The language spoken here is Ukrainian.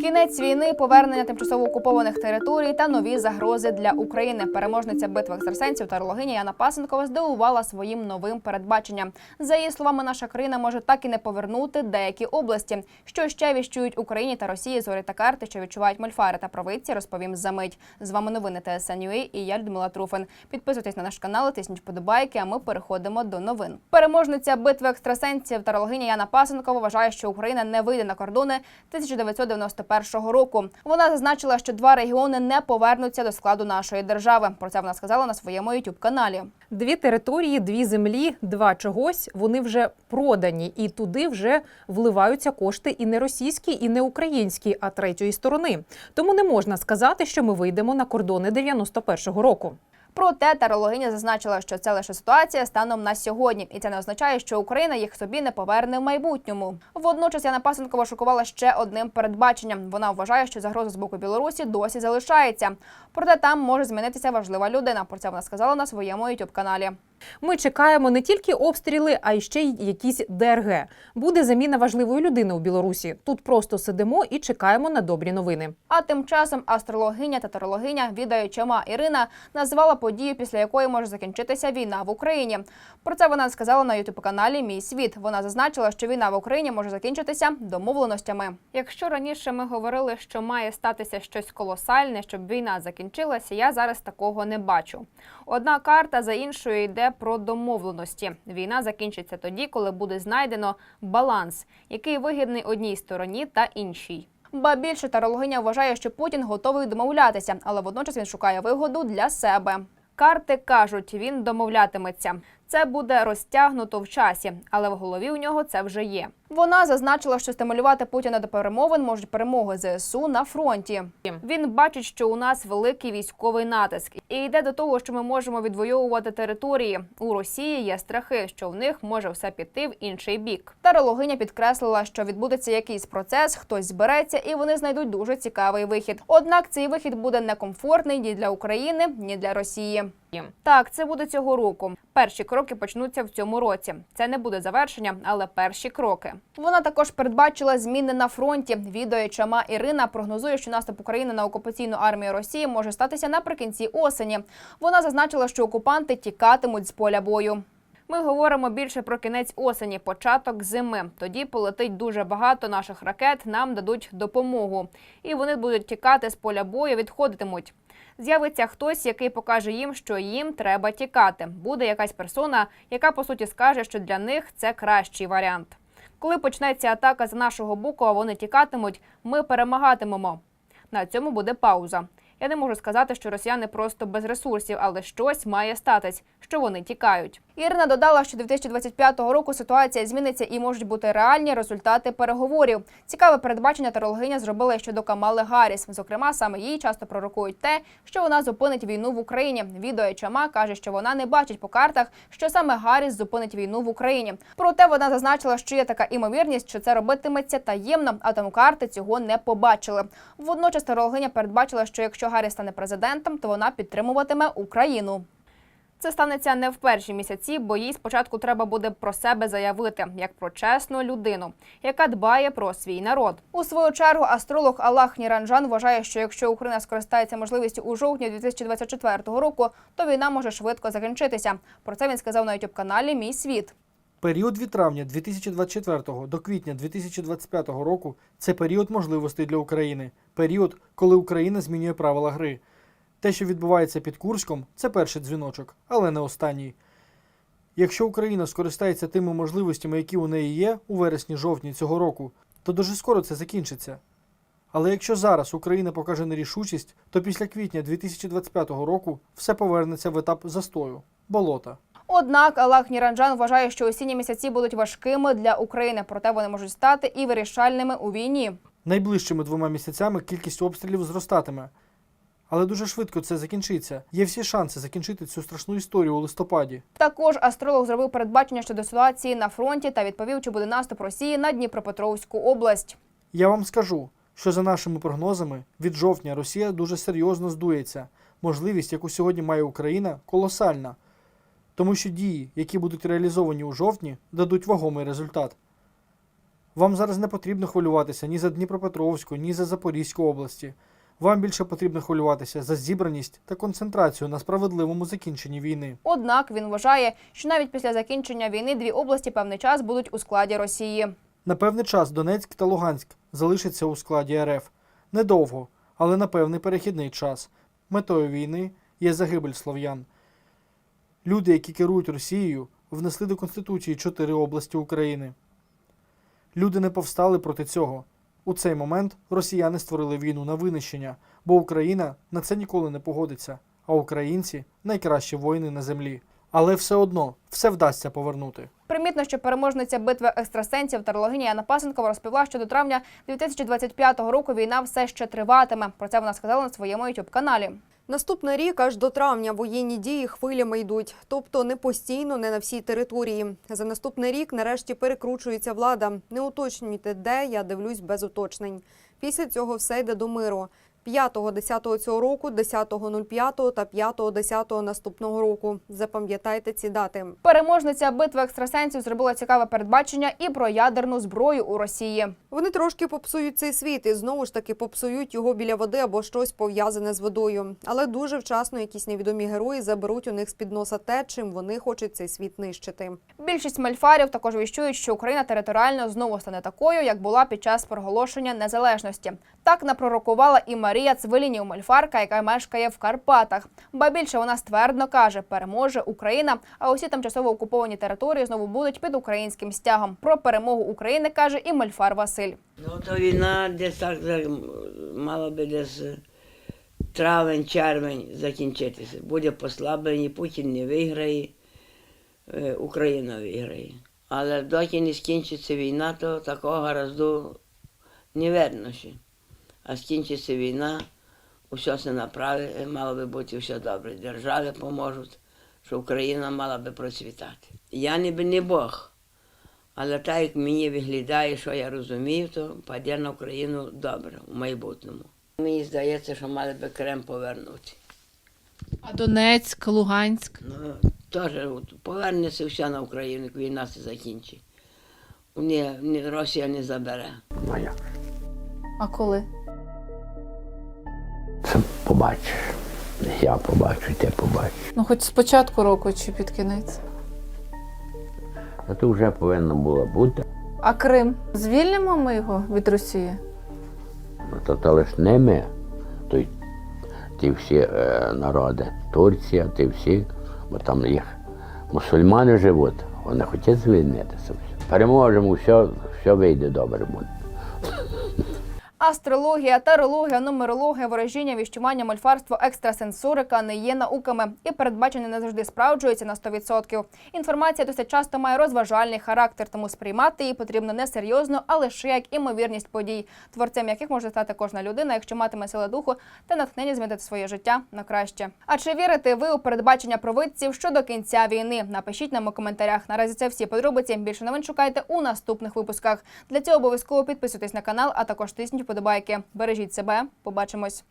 Кінець війни, повернення тимчасово окупованих територій та нові загрози для України. Переможниця битви екстрасенсів та рологиня Яна Пасенкова здивувала своїм новим передбаченням. За її словами, наша країна може так і не повернути деякі області. Що ще віщують Україні та Росії зорі та карти, що відчувають мольфари та провидці, розповім за мить. З вами новини ТСНЮА і я Людмила Труфин. Підписуйтесь на наш канал, тисніть вподобайки. А ми переходимо до новин. Переможниця битви екстрасенсів та рологиня Яна Пасенкова вважає, що Україна не вийде на кордони 1991 року. Вона зазначила, що два регіони не повернуться до складу нашої держави. Про це вона сказала на своєму youtube каналі. Дві території, дві землі, два чогось. Вони вже продані, і туди вже вливаються кошти і не російські, і не українські, а третьої сторони. Тому не можна сказати, що ми вийдемо на кордони 91-го року. Проте тарологиня зазначила, що це лише ситуація станом на сьогодні, і це не означає, що Україна їх собі не поверне в майбутньому. Водночас Яна Пасенкова шокувала ще одним передбаченням. Вона вважає, що загроза з боку Білорусі досі залишається. Проте там може змінитися важлива людина. Про це вона сказала на своєму youtube каналі. Ми чекаємо не тільки обстріли, а й ще й якісь ДРГ. Буде заміна важливої людини у Білорусі. Тут просто сидимо і чекаємо на добрі новини. А тим часом астрологиня та тарологиня відаючама Ірина назвала подію, після якої може закінчитися війна в Україні. Про це вона сказала на ютуб каналі Мій світ. Вона зазначила, що війна в Україні може закінчитися домовленостями. Якщо раніше ми говорили, що має статися щось колосальне, щоб війна закінчилася, я зараз такого не бачу. Одна карта за іншою йде про домовленості. Війна закінчиться тоді, коли буде знайдено баланс, який вигідний одній стороні та іншій. Ба більше тарологиня вважає, що Путін готовий домовлятися, але водночас він шукає вигоду для себе. Карти кажуть, він домовлятиметься. Це буде розтягнуто в часі, але в голові у нього це вже є. Вона зазначила, що стимулювати Путіна до перемовин можуть перемоги ЗСУ на фронті. Він бачить, що у нас великий військовий натиск, і йде до того, що ми можемо відвоювати території. У Росії є страхи, що в них може все піти в інший бік. Тарологиня підкреслила, що відбудеться якийсь процес, хтось збереться, і вони знайдуть дуже цікавий вихід. Однак цей вихід буде некомфортний ні для України, ні для Росії. Так, це буде цього року. Перші кроки почнуться в цьому році. Це не буде завершення, але перші кроки. Вона також передбачила зміни на фронті. Відео чама Ірина прогнозує, що наступ України на окупаційну армію Росії може статися наприкінці осені. Вона зазначила, що окупанти тікатимуть з поля бою. Ми говоримо більше про кінець осені, початок зими. Тоді полетить дуже багато наших ракет. Нам дадуть допомогу, і вони будуть тікати з поля бою, відходитимуть. З'явиться хтось, який покаже їм, що їм треба тікати. Буде якась персона, яка по суті скаже, що для них це кращий варіант. Коли почнеться атака з нашого боку, а вони тікатимуть, ми перемагатимемо. На цьому буде пауза. Я не можу сказати, що росіяни просто без ресурсів, але щось має статись, що вони тікають. Ірина додала, що 2025 року ситуація зміниться і можуть бути реальні результати переговорів. Цікаве передбачення тарологиня зробила щодо Камали Гарріс. Зокрема, саме їй часто пророкують те, що вона зупинить війну в Україні. Відео Чама каже, що вона не бачить по картах, що саме Гарріс зупинить війну в Україні. Проте вона зазначила, що є така імовірність, що це робитиметься таємно, а тому карти цього не побачили. Водночас тарологиня передбачила, що якщо Гарріс стане президентом, то вона підтримуватиме Україну. Це станеться не в перші місяці, бо їй спочатку треба буде про себе заявити як про чесну людину, яка дбає про свій народ. У свою чергу астролог Аллах Ніранжан вважає, що якщо Україна скористається можливістю у жовтні 2024 року, то війна може швидко закінчитися. Про це він сказав на youtube каналі Мій світ. Період від травня 2024 до квітня 2025 року це період можливостей для України, період, коли Україна змінює правила гри. Те, що відбувається під Курськом, це перший дзвіночок, але не останній. Якщо Україна скористається тими можливостями, які у неї є у вересні-жовтні цього року, то дуже скоро це закінчиться. Але якщо зараз Україна покаже нерішучість, то після квітня 2025 року все повернеться в етап застою болота. Однак Аллах Ніранджан вважає, що осінні місяці будуть важкими для України, проте вони можуть стати і вирішальними у війні. Найближчими двома місяцями кількість обстрілів зростатиме. Але дуже швидко це закінчиться. Є всі шанси закінчити цю страшну історію у листопаді. Також астролог зробив передбачення щодо ситуації на фронті та відповів, чи буде наступ Росії на Дніпропетровську область. Я вам скажу, що за нашими прогнозами від жовтня Росія дуже серйозно здується. Можливість, яку сьогодні має Україна, колосальна. Тому що дії, які будуть реалізовані у жовтні, дадуть вагомий результат. Вам зараз не потрібно хвилюватися ні за Дніпропетровську, ні за Запорізьку області. Вам більше потрібно хвилюватися за зібраність та концентрацію на справедливому закінченні війни. Однак він вважає, що навіть після закінчення війни дві області певний час будуть у складі Росії. На певний час Донецьк та Луганськ залишаться у складі РФ. Недовго, але на певний перехідний час. Метою війни є загибель слов'ян. Люди, які керують Росією, внесли до Конституції чотири області України. Люди не повстали проти цього. У цей момент росіяни створили війну на винищення, бо Україна на це ніколи не погодиться, а українці найкращі воїни на землі. Але все одно все вдасться повернути. Примітно, що переможниця битви екстрасенсів тарологиня Яна Пасенкова розповіла, що до травня 2025 року війна все ще триватиме. Про це вона сказала на своєму youtube каналі. Наступний рік аж до травня воєнні дії хвилями йдуть, тобто не постійно, не на всій території. За наступний рік нарешті перекручується влада. Не уточнюйте, де я дивлюсь без уточнень. Після цього все йде до миру. 5-10 цього року, 10.05 та 5-10 наступного року. Запам'ятайте ці дати. Переможниця битви екстрасенсів зробила цікаве передбачення і про ядерну зброю у Росії. Вони трошки попсують цей світ і знову ж таки попсують його біля води або щось пов'язане з водою. Але дуже вчасно якісь невідомі герої заберуть у них з під носа те, чим вони хочуть цей світ нищити. Більшість мальфарів також віщують, що Україна територіально знову стане такою, як була під час проголошення незалежності. Так напророкувала і Марія Цвилінів мальфарка, яка мешкає в Карпатах. Ба більше вона ствердно каже, переможе Україна, а усі тимчасово окуповані території знову будуть під українським стягом. Про перемогу України каже і мальфар Василь. Ну, то війна десь так мала би десь е, травень, червень закінчитися. Буде послаблення, Путін не виграє, е, Україна виграє. Але доки не скінчиться війна, то такого гаразду не видно ще. А скінчиться війна, усе все направить, мало би бути все добре. Держави поможуть, що Україна мала би процвітати. Я ніби не Бог. Але так як мені виглядає, що я розумію, то паде на Україну добре в майбутньому. Мені здається, що мали би Крем повернути. А Донецьк, Луганськ. Ну, теж повернеться все на Україну, як війна се закінчить. Ні, ні, Росія не забере. Моя. А коли? Це побачиш. Я побачу, ти побачиш. Ну, хоч з початку року чи під кінець. А то вже повинно було бути. А Крим? Звільнимо ми його від Росії? Ну, то, то лиш не ми, то ті всі е, народи. Турція, ті всі, бо там їх мусульмани живуть, вони хочуть звільнитися. Переможемо, все, все вийде добре буде. Астрологія, тарологія, нумерологія, ворожіння, віщування, мольфарство, екстрасенсорика не є науками і передбачення не завжди справджується на 100%. Інформація досить часто має розважальний характер, тому сприймати її потрібно не серйозно, а лише як імовірність подій, творцем яких може стати кожна людина, якщо матиме сили духу та натхнення змінити своє життя на краще. А чи вірите ви у передбачення провидців щодо кінця війни? Напишіть нам у коментарях. Наразі це всі подробиці. Більше новин шукайте у наступних випусках. Для цього обов'язково підписуйтесь на канал, а також тисніть вподобайки. Бережіть себе. Побачимось.